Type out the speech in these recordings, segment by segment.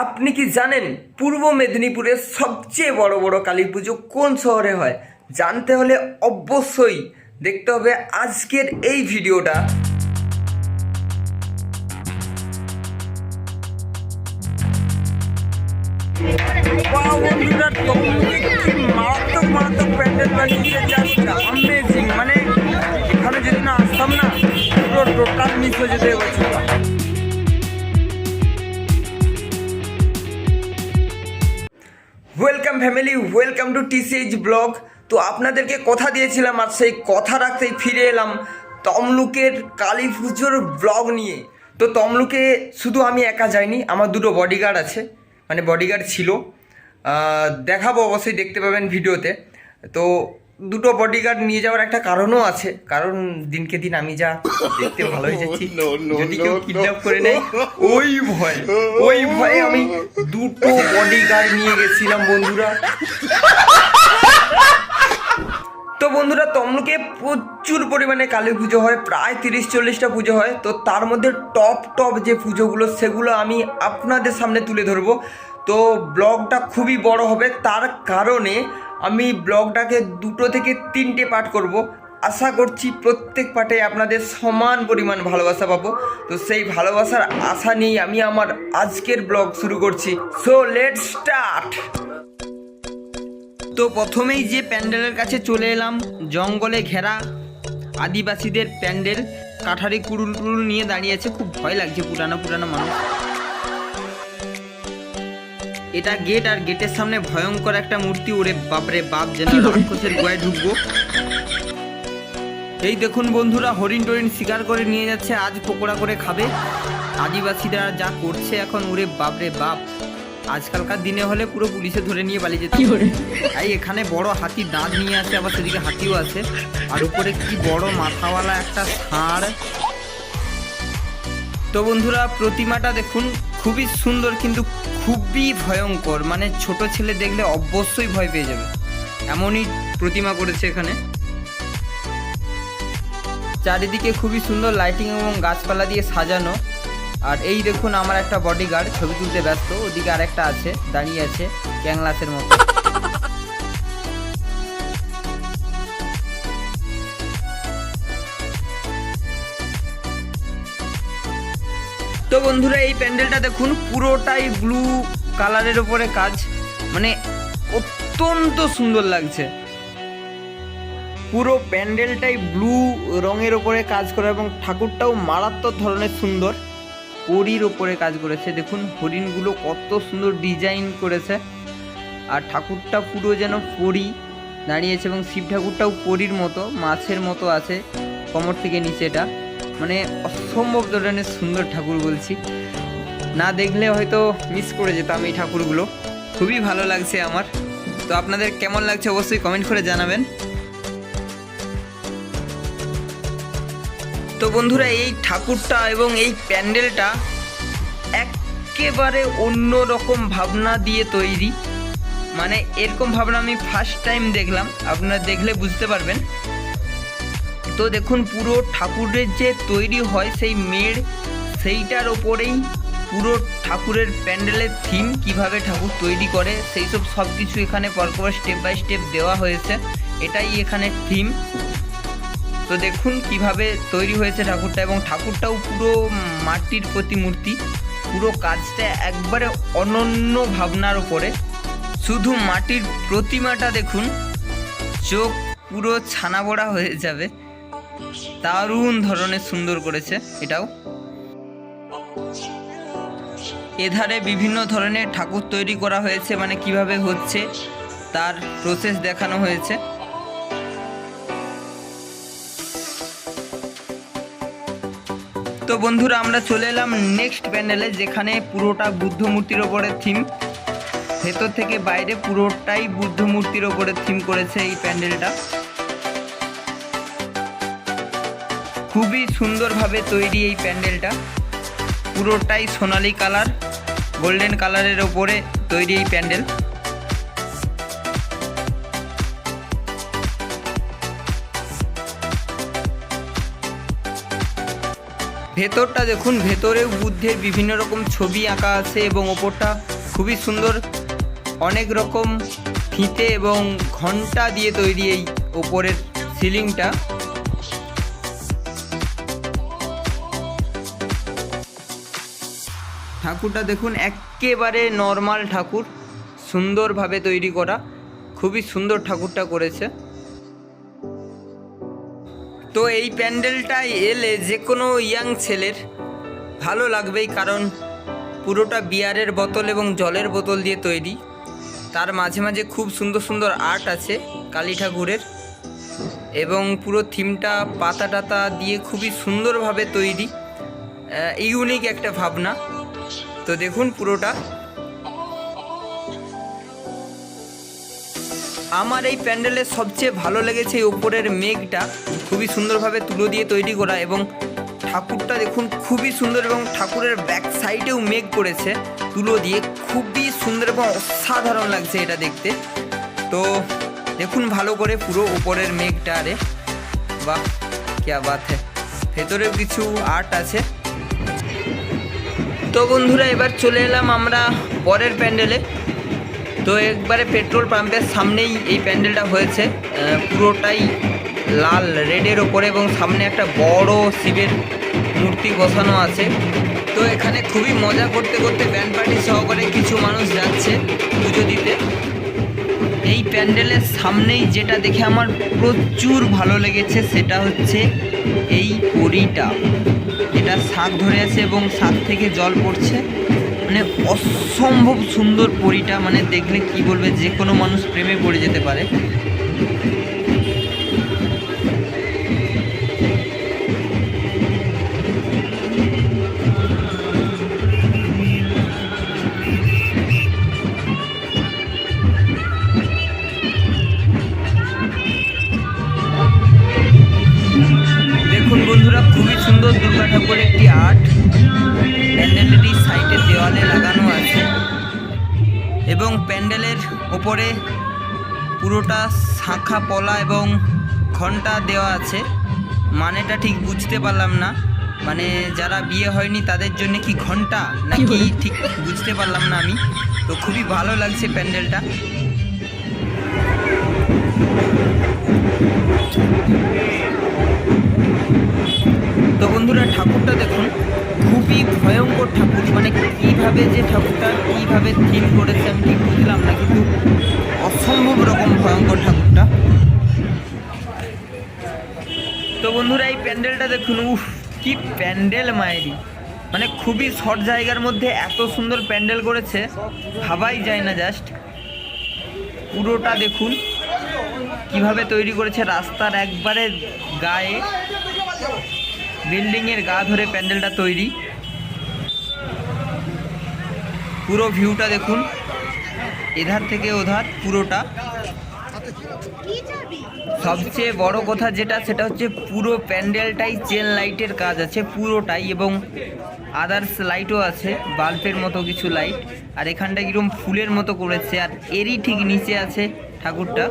আপনি কি জানেন পূর্ব মেদিনীপুরের সবচেয়ে বড় বড় কালী পুজো কোন শহরে হয়? জানতে হলে অবশ্যই দেখতে হবে আজকের এই ভিডিওটা। মারাত্মক মারাত্মক মানে এখানে যদি না আসতাম না, পুরো টোটাল মিস হয়ে যেতে এবছরটা family welcome to TCH blog তো আপনাদেরকে কথা দিয়েছিলাম আর সেই কথা রাখতেই ফিরে এলাম তমলুকের কালী পুজোর ব্লগ নিয়ে। তো তমলুকে শুধু আমি একা যাইনি, আমার দুটো বডিগার্ড আছে মানে বডিগার্ড ছিল। দেখাবো অবশ্যই, দেখতে পাবেন ভিডিওতে। তো দুটো বডিগার্ড নিয়ে যাওয়ার একটা কারণও আছে। কারণ দিনকে দিন আমি যা দেখতে ভালো হয়ে যাচ্ছি যদি কেউ কিডন্যাপ করে নেয় ওই ভয় ওই ভয়ে আমি দুটো বডিগার্ড নিয়ে গেছিলাম বন্ধুরা। তো বন্ধুরা তমলুকে প্রচুর পরিমাণে কালী পুজো হয় প্রায় তিরিশ চল্লিশটা পুজো হয়। তো তার মধ্যে টপ টপ যে পুজোগুলো সেগুলো আমি আপনাদের সামনে তুলে ধরবো। তো ব্লগটা খুবই বড় হবে তার কারণে আমি ব্লগটাকে দুটো থেকে তিনটে পার্ট করব। আশা করছি প্রত্যেক পার্টে আপনাদের সমান পরিমাণ ভালোবাসা পাবো। তো সেই ভালোবাসার আশা নিয়েই আমি আমার আজকের ব্লগ শুরু করছি। সো লেট স্টার্ট তো প্রথমেই যে প্যান্ডেলের কাছে চলে এলাম, জঙ্গলে ঘেরা আদিবাসীদের প্যান্ডেল। কাঠারি কুড়ুল টুড়ুল নিয়ে দাঁড়িয়ে আছে, খুব ভয় লাগছে পুরানো পুরানো মানুষ। এটা গেট আর গেটের সামনে ভয়ঙ্কর একটা মূর্তি ওরে বাপরে বাপ যেন রাক্ষসের গোয়ায় ঢুকবো। এই দেখুন বন্ধুরা হরিণ টরিণ শিকার করে নিয়ে যাচ্ছে আজ পকোড়া করে খাবে। আদিবাসীরা যা করছে এখন ওরে বাপরে বাপ। আজকালকার দিনে হলে পুরো পুলিশে ধরে নিয়ে পালিয়ে যেত এই এখানে বড় হাতি দাঁত নিয়ে আসে আবার সেদিকে হাতিও আছে। আর উপরে কি বড় মাথাওয়ালা একটা ষাঁড়। তো বন্ধুরা প্রতিমাটা দেখুন খুবই সুন্দর কিন্তু খুবই ভয়ঙ্কর। মানে ছোট ছেলে দেখলে অবশ্যই ভয় পেয়ে যাবে। এমনই প্রতিমা করেছে এখানে। চারিদিকে খুবই সুন্দর লাইটিং এবং গাছপালা দিয়ে সাজানো। আর এই দেখুন আমার একটা বডিগার্ড ছবি তুলতে ব্যস্ত। ওদিকে আরেকটা আছে, দাঁড়িয়ে আছে ক্যাংলাসের মতো। তো বন্ধুরা, এই প্যান্ডেলটা দেখুন, পুরোটাই ব্লু কালারের ওপরে কাজ। মানে অত্যন্ত সুন্দর লাগছে। পুরো প্যান্ডেলটাই ব্লু রঙের ওপরে কাজ করে এবং ঠাকুরটাও মারাত্মক ধরনের সুন্দর। পরির ওপরে কাজ করেছে। দেখুন, হরিণগুলো কত সুন্দর ডিজাইন করেছে। আর ঠাকুরটা পুরো যেন পরি দাঁড়িয়েছে এবং শিব ঠাকুরটাও পরির মতো, মাছের মতো আছে, কমর থেকে নিচে এটা। মানে অসম্ভব ধরনের সুন্দর ঠাকুর বলছি। না দেখলে হয়তো মিস করে যেতাম এই ঠাকুরগুলো। খুবই ভালো লাগছে আমার। তো আপনাদের কেমন লাগছে অবশ্যই কমেন্ট করে জানাবেন। তো বন্ধুরা, এই ঠাকুরটা এবং এই প্যান্ডেলটা একেবারে অন্য রকম ভাবনা দিয়ে তৈরি। মানে এরকম ভাবনা আমি ফার্স্ট টাইম দেখলাম। আপনারা দেখলে বুঝতে পারবেন। তো দেখুন, পুরো ঠাকুরের যে তৈরি হয় সেই মেয়ের সেইটার ওপরেই পুরো ঠাকুরের প্যান্ডেলের থিম কীভাবে ঠাকুর তৈরি করে, সেই সব সব কিছু এখানে পরপর স্টেপ বাই স্টেপ দেওয়া হয়েছে। এটাই এখানে থিম তো দেখুন, কীভাবে তৈরি হয়েছে ঠাকুরটা, এবং ঠাকুরটাও পুরো মাটির প্রতিমূর্তি। পুরো কাজটা একবারে অনন্য ভাবনার ওপরে শুধু মাটির প্রতিমাটা দেখুন, চোখ পুরো ছানা বড়া হয়ে যাবে। দারুণ ধরনের সুন্দর করেছে এটাও। এধারে বিভিন্ন ধরনের ঠাকুর তৈরি করা হয়েছে মানে কীভাবে হচ্ছে তার প্রসেস দেখানো হয়েছে। তো বন্ধুরা, আমরা চলে এলাম নেক্সট প্যান্ডেলে যেখানে পুরোটা বুদ্ধ মূর্তির ওপরে থিম ভেতর থেকে বাইরে পুরোটাই বুদ্ধ মূর্তির ওপরে থিম করেছে এই প্যান্ডেলটা খুবই সুন্দরভাবে তৈরি এই প্যান্ডেলটা। পুরোটাই সোনালি কালার, গোল্ডেন কালারের ওপরে তৈরি এই প্যান্ডেল। ভেতরটা দেখুন ভেতরে বুদ্ধের বিভিন্ন রকম ছবি আঁকা আছে এবং ওপরটা খুবই সুন্দর। অনেক রকম ফিতে এবং ঘণ্টা দিয়ে তৈরি এই ওপরের সিলিংটা। ঠাকুরটা দেখুন একেবারে নর্মাল ঠাকুর, সুন্দরভাবে তৈরি করা, খুবই সুন্দর ঠাকুরটা করেছে। তো এই প্যান্ডেলটায় এলে যে কোনো ইয়াং ছেলের ভালো লাগবেই, কারণ পুরোটা বিয়ারের বোতল এবং জলের বোতল দিয়ে তৈরি। তার মাঝে মাঝে খুব সুন্দর সুন্দর আর্ট আছে কালী ঠাকুরের, এবং পুরো থিমটা পাতা টাতা দিয়ে খুবই সুন্দরভাবে তৈরি ইউনিক একটা ভাবনা। তো দেখুন পুরোটা। আমার এই প্যান্ডেলের সবচেয়ে ভালো লেগেছে এই উপরের মেঘটা। খুবই সুন্দরভাবে তুলো দিয়ে তৈরি করা এবং ঠাকুরটা দেখুন খুবই সুন্দর এবং ঠাকুরের ব্যাক সাইডেও মেঘ করেছে। তুলো দিয়ে খুবই সুন্দর এবং অসাধারণ লাগছে এটা দেখতে। তো দেখুন ভালো করে পুরো উপরের মেঘটা আরে বাহ, ক্যা বাত হ্যাঁ ভেতরেও কিছু আর্ট আছে। তো বন্ধুরা, এবার চলে এলাম আমরা পরের প্যান্ডেলে। তো একবারে পেট্রোল পাম্পের সামনেই এই প্যান্ডেলটা হয়েছে। পুরোটাই লাল, রেডের ওপরে এবং সামনে একটা বড় শিবের মূর্তি বসানো আছে। তো এখানে খুবই মজা করতে করতে ব্যান্ড পার্টি সহকারে কিছু মানুষ যাচ্ছে পুজো দিতে। এই প্যান্ডেলের সামনেই যেটা দেখে আমার প্রচুর ভালো লেগেছে সেটা হচ্ছে এই পরিটা। এটা শাক ধরে আছে এবং শাক থেকে জল পড়ছে। মানে অসম্ভব সুন্দর পরিটা মানে দেখলে কি বলবে, যে কোনো মানুষ প্রেমে পড়ে যেতে পারে। ওপরে পুরোটা শাখা পলা এবং ঘণ্টা দেওয়া আছে। মানেটা ঠিক বুঝতে পারলাম না। মানে যারা বিয়ে হয়নি তাদের জন্য কি ঘণ্টা নাকি ঠিক বুঝতে পারলাম না আমি। তো খুবই ভালো লাগছে প্যান্ডেলটা। বন্ধুরা, ঠাকুরটা দেখুন, খুবই ভয়ঙ্কর ঠাকুর মানে কীভাবে যে ঠাকুরটা, কীভাবে থিম করেছে, আমি ঠিক বুঝলাম না, কিন্তু অসম্ভব রকম ভয়ঙ্কর ঠাকুরটা। তো বন্ধুরা, এই প্যান্ডেলটা দেখুন, উফ, কি প্যান্ডেল মায়েরই মানে খুবই শর্ট জায়গার মধ্যে এত সুন্দর প্যান্ডেল করেছে, ভাবাই যায় না জাস্ট। পুরোটা দেখুন, কীভাবে তৈরি করেছে, রাস্তার একবারে গায়ে। বিল্ডিংয়ের গা ধরে প্যান্ডেলটা তৈরি। পুরো ভিউটা দেখুন। এধার থেকে ওধার পুরোটা। সবচেয়ে বড় কথা যেটা, সেটা হচ্ছে পুরো প্যান্ডেলটাই চেন লাইটের কাজ আছে পুরোটাই এবং আদার্স লাইটও আছে, বাল্বের মতো কিছু লাইট আর এখানটা কীরকম ফুলের মতো করেছে, আর এরই ঠিক নিচে আছে ঠাকুরটা।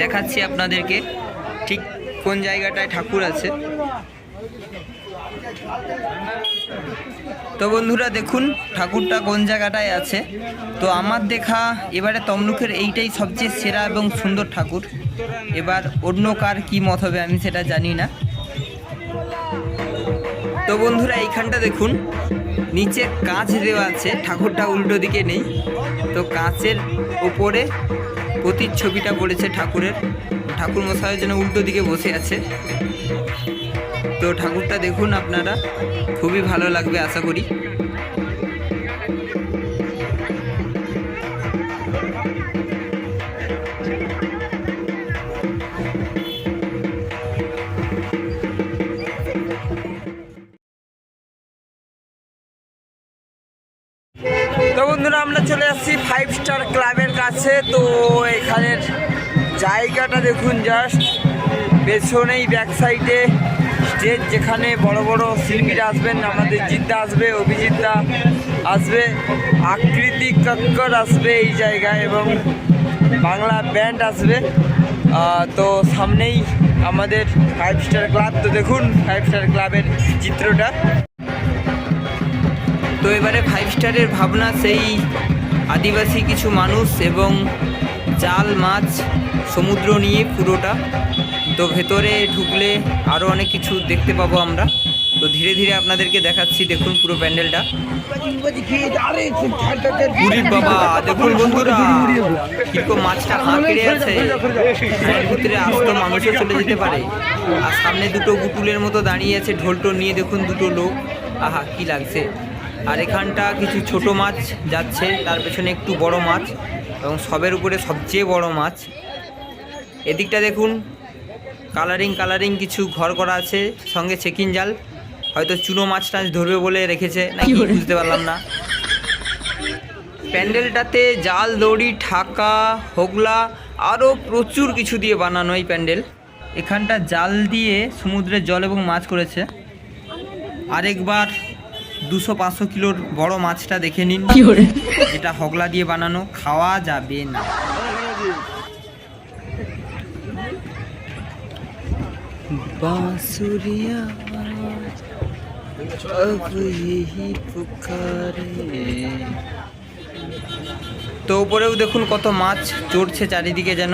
দেখাচ্ছি আপনাদেরকে, ঠিক কোন জায়গাটায় ঠাকুর আছে। তো বন্ধুরা দেখুন, ঠাকুরটা কোন জায়গাটায় আছে? তো আমার দেখা এবারে তমলুকের এইটাই সবচেয়ে সেরা এবং সুন্দর ঠাকুর। এবার অন্য কার কী মত হবে আমি সেটা জানি না। তো বন্ধুরা এইখানটা দেখুন, নিচে কাঁচ দেওয়া আছে, ঠাকুরটা উল্টো দিকে নেই। তো কাঁচের ওপরে প্রতিচ্ছবিটা পড়েছে ঠাকুরের। ঠাকুর মশাইয়ের জন্য উল্টো দিকে বসে আছে। তো ঠাকুরটা দেখুন আপনারা। খুবই ভালো লাগবে আশা করি। তো বন্ধুরা, আমরা চলে আসছি ফাইভ স্টার ক্লাবের কাছে। তো এখানের জায়গাটা দেখুন জাস্ট পেছনেই ব্যাক সাইডে স্টেজ যেখানে বড় বড় শিল্পীরা আসবেন, আমাদের জিদ্দা আসবে, অভিজিৎদা আসবে, আকৃতি কক্কর আসবে এই জায়গায় এবং বাংলা ব্যান্ড আসবে। তো সামনেই আমাদের ফাইভ স্টার ক্লাব তো দেখুন ফাইভ স্টার ক্লাবের চিত্রটা। তো এবারে ফাইভ স্টারের ভাবনা সেই আদিবাসী কিছু মানুষ এবং জাল, মাছ, সমুদ্র নিয়ে পুরোটা। তো ভেতরে ঢুকলে আরও অনেক কিছু দেখতে পাবো আমরা। তো ধীরে ধীরে আপনাদেরকে দেখাচ্ছি দেখুন পুরো প্যান্ডেলটা। বাবা দেখুন বন্ধুরা। কীরকম মাছটা আছে। এর ভিতরে আসতো মানুষও চলে যেতে পারে। আর সামনে দুটো গুটুলের মতো দাঁড়িয়ে আছে ঢোলটো নিয়ে দেখুন দুটো লোক। আহা কি লাগছে। আর এখানটা কিছু ছোট মাছ যাচ্ছে তার পেছনে একটু বড় মাছ। এবং সবের উপরে সবচেয়ে বড় মাছ। এদিকটা দেখুন কালারিং কালারিং কিছু ঘর করা আছে সঙ্গে চেকিং জাল। হয়তো চুনো মাছ টাছ ধরবে বলে রেখেছে নাকি বুঝতে পারলাম না। প্যান্ডেলটাতে জাল দড়ি ঠাকা হোগলা আরও প্রচুর কিছু দিয়ে বানানো এই প্যান্ডেল। এখানটা জাল দিয়ে সমুদ্রের জল এবং মাছ করেছে। আরেকবার দুশো পাঁচশো কিলোর বড় মাছটা দেখে নিন। যেটা হগলা দিয়ে বানানো খাওয়া যাবে না। बांसुरिया अब यही पुकारे তো উপরেও দেখুন কত মাছ চড়ছে চারিদিকে যেন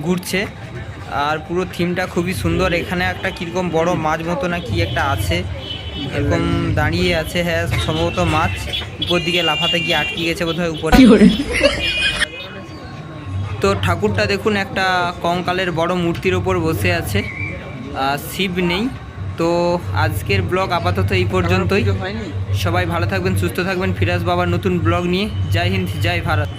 ঘুরছে আর পুরো থিমটা খুবই সুন্দর এখানে একটা কীরকম বড় মাছ মতো না কি একটা আছে এরকম দাঁড়িয়ে আছে হ্যাঁ সম্ভবত মাছ উপর দিকে লাফাতে গিয়ে আটকে গেছে বোধহয় উপরে তো ঠাকুরটা দেখুন একটা কঙ্কালের বড় মূর্তির ওপর বসে আছে আর শিব নেই। তো আজকের ব্লগ আপাতত এই পর্যন্তই। সবাই ভালো থাকবেন সুস্থ থাকবেন। ফিরাজ বাবার নতুন ব্লগ নিয়ে। জয় হিন্দ জয় ভারত।